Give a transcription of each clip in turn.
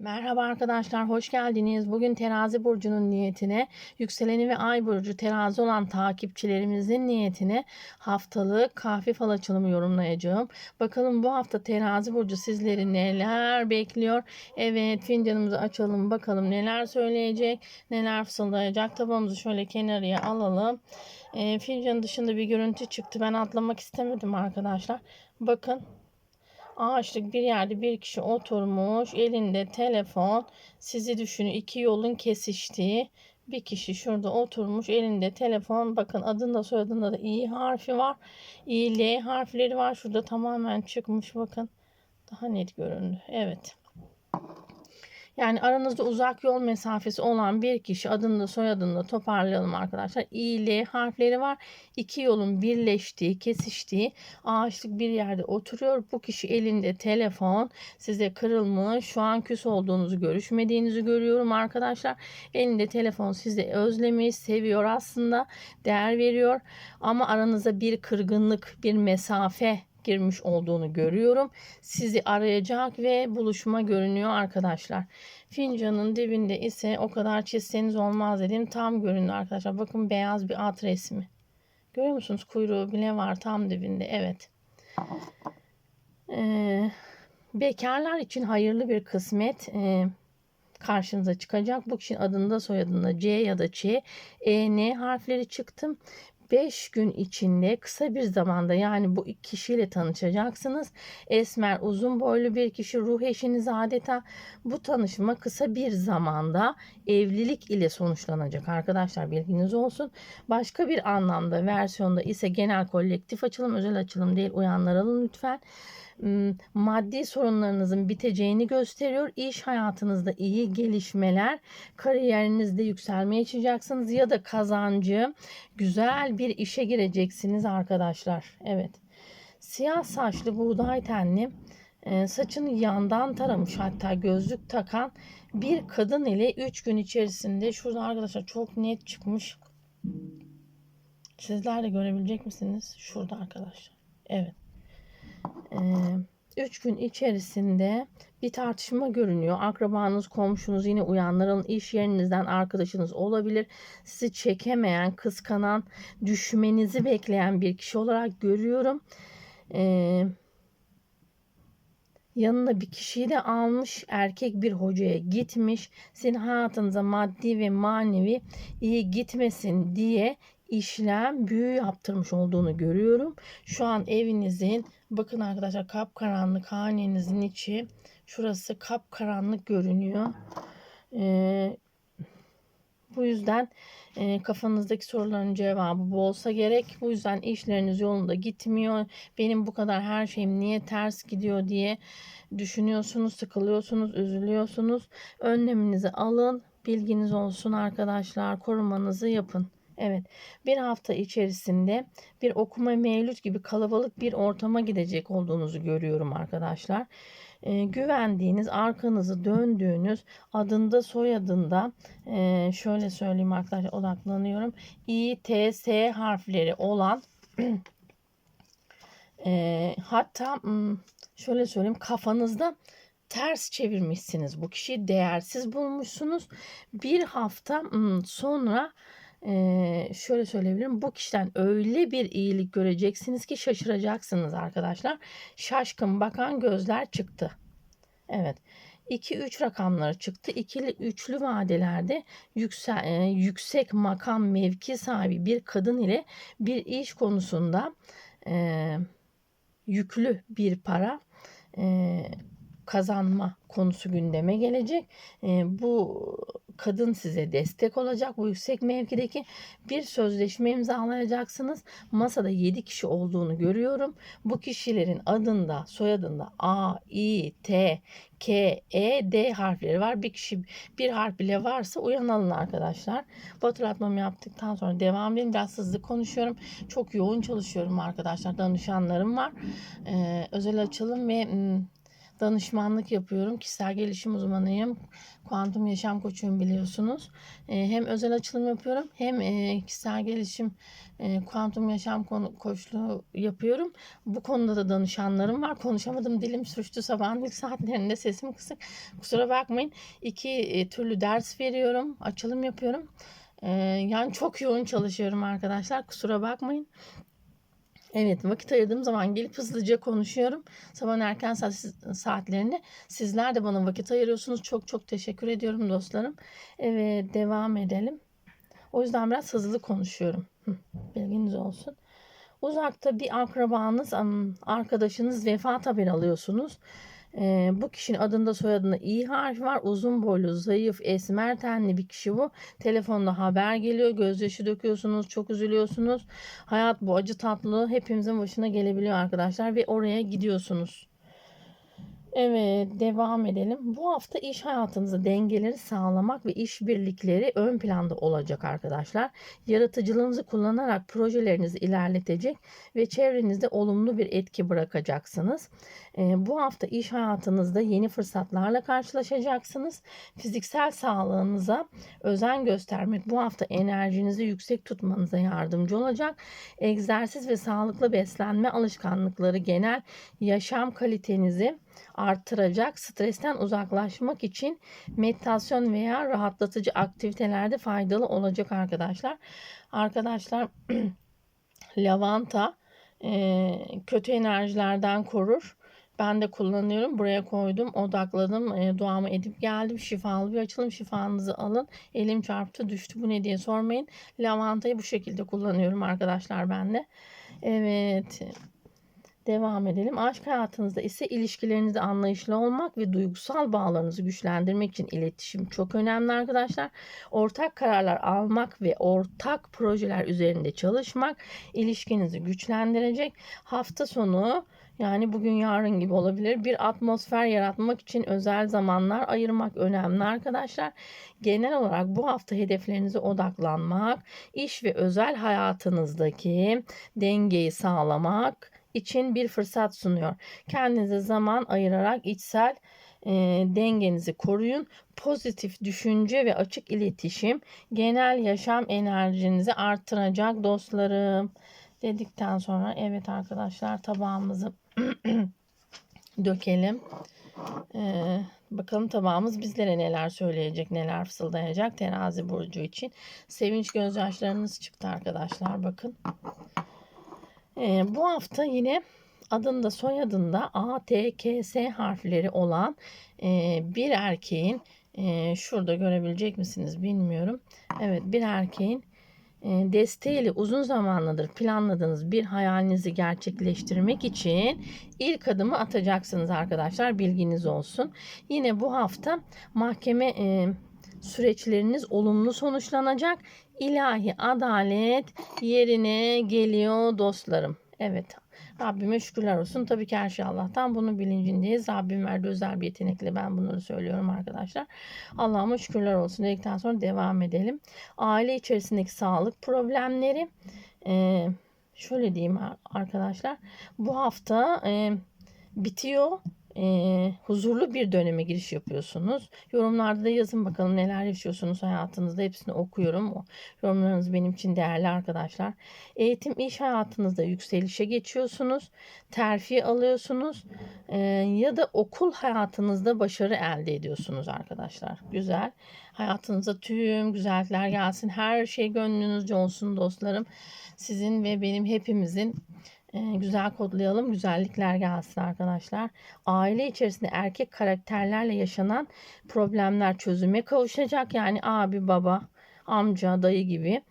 Merhaba arkadaşlar, hoş geldiniz. Bugün terazi burcunun niyetine, yükseleni ve ay burcu terazi olan takipçilerimizin niyetine haftalık kahve fal açılımı yorumlayacağım. Bakalım bu hafta terazi burcu sizleri neler bekliyor? Evet, fincanımızı açalım bakalım neler söyleyecek, neler fısıldayacak. Tabağımızı şöyle kenarıya alalım. E, fincanın dışında bir görüntü çıktı. Ben atlamak istemedim arkadaşlar. Bakın ağaçlık bir yerde bir kişi oturmuş elinde telefon. Sizi düşünün iki yolun kesiştiği bir kişi şurada oturmuş elinde telefon. Bakın adında soyadında da i harfi var. İ l harfleri var. Şurada tamamen çıkmış bakın. Daha net göründü. Evet yani aranızda uzak yol mesafesi olan bir kişi adını da soyadını da toparlayalım arkadaşlar. İ, L harfleri var. İki yolun birleştiği, kesiştiği ağaçlık bir yerde oturuyor. Bu kişi elinde telefon size kırılmış. Şu an küs olduğunuzu, görüşmediğinizi görüyorum arkadaşlar. Elinde telefon sizi özlemiş, seviyor aslında, değer veriyor. Ama aranızda bir kırgınlık, bir mesafe girmiş olduğunu görüyorum. Sizi arayacak ve buluşma görünüyor arkadaşlar. Fincanın dibinde ise o kadar çizseniz olmaz dedim. Tam görünüyor arkadaşlar. Bakın beyaz bir at resmi. Görüyor musunuz? Kuyruğu bile var tam dibinde. Evet. Ee, bekarlar için hayırlı bir kısmet e, karşınıza çıkacak. Bu kişinin adında soyadında C ya da Ç, E, N harfleri çıktım. 5 gün içinde kısa bir zamanda yani bu kişiyle tanışacaksınız. Esmer uzun boylu bir kişi ruh eşiniz adeta bu tanışma kısa bir zamanda evlilik ile sonuçlanacak arkadaşlar bilginiz olsun. Başka bir anlamda versiyonda ise genel kolektif açılım özel açılım değil uyanlar alın lütfen maddi sorunlarınızın biteceğini gösteriyor. İş hayatınızda iyi gelişmeler, kariyerinizde yükselmeye yaşayacaksınız ya da kazancı güzel bir işe gireceksiniz arkadaşlar. Evet. Siyah saçlı buğday tenli saçını yandan taramış hatta gözlük takan bir kadın ile 3 gün içerisinde şurada arkadaşlar çok net çıkmış. Sizler de görebilecek misiniz? Şurada arkadaşlar. Evet. 3 gün içerisinde bir tartışma görünüyor. Akrabanız, komşunuz yine uyanların iş yerinizden arkadaşınız olabilir. Sizi çekemeyen, kıskanan, düşmenizi bekleyen bir kişi olarak görüyorum. Ee, yanına bir kişiyi de almış erkek bir hocaya gitmiş senin hayatınıza maddi ve manevi iyi gitmesin diye işlem büyü yaptırmış olduğunu görüyorum. Şu an evinizin bakın arkadaşlar kapkaranlık hanenizin içi şurası kapkaranlık görünüyor. Ee, bu yüzden e, kafanızdaki soruların cevabı bu olsa gerek. Bu yüzden işleriniz yolunda gitmiyor. Benim bu kadar her şeyim niye ters gidiyor diye düşünüyorsunuz, sıkılıyorsunuz, üzülüyorsunuz. Önleminizi alın. Bilginiz olsun arkadaşlar. Korumanızı yapın. Evet bir hafta içerisinde bir okuma mevlüt gibi kalabalık bir ortama gidecek olduğunuzu görüyorum arkadaşlar. E, güvendiğiniz arkanızı döndüğünüz adında soyadında e, şöyle söyleyeyim arkadaşlar odaklanıyorum. İ, T, S harfleri olan e, hatta şöyle söyleyeyim kafanızda ters çevirmişsiniz. Bu kişiyi değersiz bulmuşsunuz. Bir hafta sonra ee, şöyle söyleyebilirim. Bu kişiden öyle bir iyilik göreceksiniz ki şaşıracaksınız arkadaşlar. Şaşkın bakan gözler çıktı. Evet. 2-3 rakamları çıktı. İkili üçlü vadelerde yüksek, e, yüksek makam mevki sahibi bir kadın ile bir iş konusunda e, yüklü bir para e, kazanma konusu gündeme gelecek. E, bu kadın size destek olacak. Bu yüksek mevkideki bir sözleşme imzalayacaksınız. Masada 7 kişi olduğunu görüyorum. Bu kişilerin adında, soyadında A, I, T, K, E, D harfleri var. Bir kişi bir harf bile varsa uyanalım arkadaşlar. Bu hatırlatmamı yaptıktan sonra devam edin. Biraz hızlı konuşuyorum. Çok yoğun çalışıyorum arkadaşlar. Danışanlarım var. Ee, özel açılım ve danışmanlık yapıyorum. Kişisel gelişim uzmanıyım. Kuantum yaşam koçuyum biliyorsunuz. E, hem özel açılım yapıyorum hem e, kişisel gelişim e, kuantum yaşam konu, koçluğu yapıyorum. Bu konuda da danışanlarım var. Konuşamadım dilim sürçtü sabahın ilk saatlerinde sesim kısık. Kusura bakmayın. İki e, türlü ders veriyorum. Açılım yapıyorum. E, yani çok yoğun çalışıyorum arkadaşlar. Kusura bakmayın. Evet vakit ayırdığım zaman gelip hızlıca konuşuyorum. Sabahın erken saat, saatlerinde sizler de bana vakit ayırıyorsunuz. Çok çok teşekkür ediyorum dostlarım. Evet devam edelim. O yüzden biraz hızlı konuşuyorum. Bilginiz olsun. Uzakta bir akrabanız, arkadaşınız vefat haberi alıyorsunuz. Ee, bu kişinin adında soyadında i harfi var. Uzun boylu, zayıf, esmer tenli bir kişi bu. Telefonda haber geliyor. Gözyaşı döküyorsunuz. Çok üzülüyorsunuz. Hayat bu acı tatlı. Hepimizin başına gelebiliyor arkadaşlar. Ve oraya gidiyorsunuz. Evet devam edelim. Bu hafta iş hayatınızda dengeleri sağlamak ve işbirlikleri ön planda olacak arkadaşlar. Yaratıcılığınızı kullanarak projelerinizi ilerletecek ve çevrenizde olumlu bir etki bırakacaksınız. E, bu hafta iş hayatınızda yeni fırsatlarla karşılaşacaksınız. Fiziksel sağlığınıza özen göstermek bu hafta enerjinizi yüksek tutmanıza yardımcı olacak. Egzersiz ve sağlıklı beslenme alışkanlıkları genel yaşam kalitenizi artıracak. Stresten uzaklaşmak için meditasyon veya rahatlatıcı aktivitelerde faydalı olacak arkadaşlar. Arkadaşlar lavanta e, kötü enerjilerden korur. Ben de kullanıyorum. Buraya koydum. Odakladım. E, duamı edip geldim. Şifalı bir açılım. Şifanızı alın. Elim çarptı düştü. Bu ne diye sormayın. Lavantayı bu şekilde kullanıyorum arkadaşlar ben de. Evet. Devam edelim. Aşk hayatınızda ise ilişkilerinizde anlayışlı olmak ve duygusal bağlarınızı güçlendirmek için iletişim çok önemli arkadaşlar. Ortak kararlar almak ve ortak projeler üzerinde çalışmak ilişkinizi güçlendirecek. Hafta sonu yani bugün yarın gibi olabilir. Bir atmosfer yaratmak için özel zamanlar ayırmak önemli arkadaşlar. Genel olarak bu hafta hedeflerinize odaklanmak, iş ve özel hayatınızdaki dengeyi sağlamak için bir fırsat sunuyor. Kendinize zaman ayırarak içsel e, dengenizi koruyun. Pozitif düşünce ve açık iletişim genel yaşam enerjinizi artıracak dostlarım. Dedikten sonra evet arkadaşlar tabağımızı dökelim. Ee, bakalım tabağımız bizlere neler söyleyecek, neler fısıldayacak terazi burcu için. Sevinç gözyaşlarınız çıktı arkadaşlar bakın. Ee, bu hafta yine adında soyadında A, T, K, S harfleri olan e, bir erkeğin e, şurada görebilecek misiniz bilmiyorum. Evet bir erkeğin e, desteğiyle uzun zamanlıdır planladığınız bir hayalinizi gerçekleştirmek için ilk adımı atacaksınız arkadaşlar bilginiz olsun. Yine bu hafta mahkeme e, süreçleriniz olumlu sonuçlanacak. İlahi adalet yerine geliyor dostlarım. Evet Rabbime şükürler olsun. Tabii ki her şey Allah'tan. Bunun bilincindeyiz. Rabbim verdi özel bir yetenekle ben bunları söylüyorum arkadaşlar. Allah'ıma şükürler olsun dedikten sonra devam edelim. Aile içerisindeki sağlık problemleri. Ee, şöyle diyeyim arkadaşlar. Bu hafta e, bitiyor e, huzurlu bir döneme giriş yapıyorsunuz. Yorumlarda da yazın bakalım neler yaşıyorsunuz hayatınızda. Hepsini okuyorum. O yorumlarınız benim için değerli arkadaşlar. Eğitim iş hayatınızda yükselişe geçiyorsunuz. Terfi alıyorsunuz. E, ya da okul hayatınızda başarı elde ediyorsunuz arkadaşlar. Güzel. Hayatınıza tüm güzellikler gelsin. Her şey gönlünüzce olsun dostlarım. Sizin ve benim hepimizin güzel kodlayalım. Güzellikler gelsin arkadaşlar. Aile içerisinde erkek karakterlerle yaşanan problemler çözüme kavuşacak. Yani abi, baba, amca, dayı gibi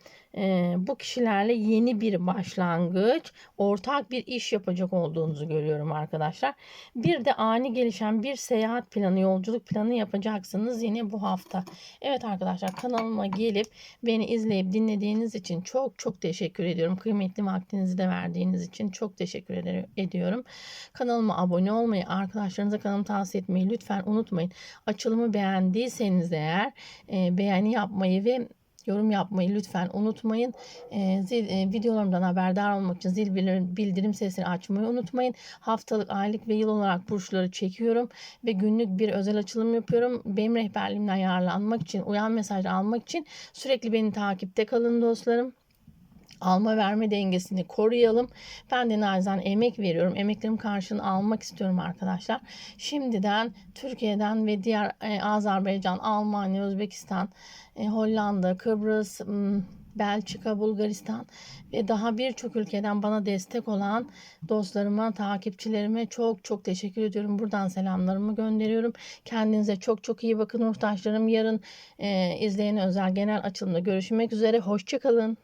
bu kişilerle yeni bir başlangıç, ortak bir iş yapacak olduğunuzu görüyorum arkadaşlar. Bir de ani gelişen bir seyahat planı, yolculuk planı yapacaksınız yine bu hafta. Evet arkadaşlar kanalıma gelip beni izleyip dinlediğiniz için çok çok teşekkür ediyorum. Kıymetli vaktinizi de verdiğiniz için çok teşekkür ediyorum. Kanalıma abone olmayı, arkadaşlarınıza kanalımı tavsiye etmeyi lütfen unutmayın. Açılımı beğendiyseniz eğer e, beğeni yapmayı ve yorum yapmayı lütfen unutmayın. E, zil, e, videolarımdan haberdar olmak için zil bildirim, sesini açmayı unutmayın. Haftalık, aylık ve yıl olarak burçları çekiyorum ve günlük bir özel açılım yapıyorum. Benim rehberliğimden yararlanmak için, uyan mesajı almak için sürekli beni takipte kalın dostlarım alma verme dengesini koruyalım. Ben de narizan emek veriyorum. Emeklerim karşılığını almak istiyorum arkadaşlar. Şimdiden Türkiye'den ve diğer e, Azerbaycan, Almanya, Özbekistan, e, Hollanda, Kıbrıs, m, Belçika, Bulgaristan ve daha birçok ülkeden bana destek olan dostlarıma, takipçilerime çok çok teşekkür ediyorum. Buradan selamlarımı gönderiyorum. Kendinize çok çok iyi bakın muhtaçlarım. Yarın e, izleyene özel genel açılımda görüşmek üzere. Hoşçakalın.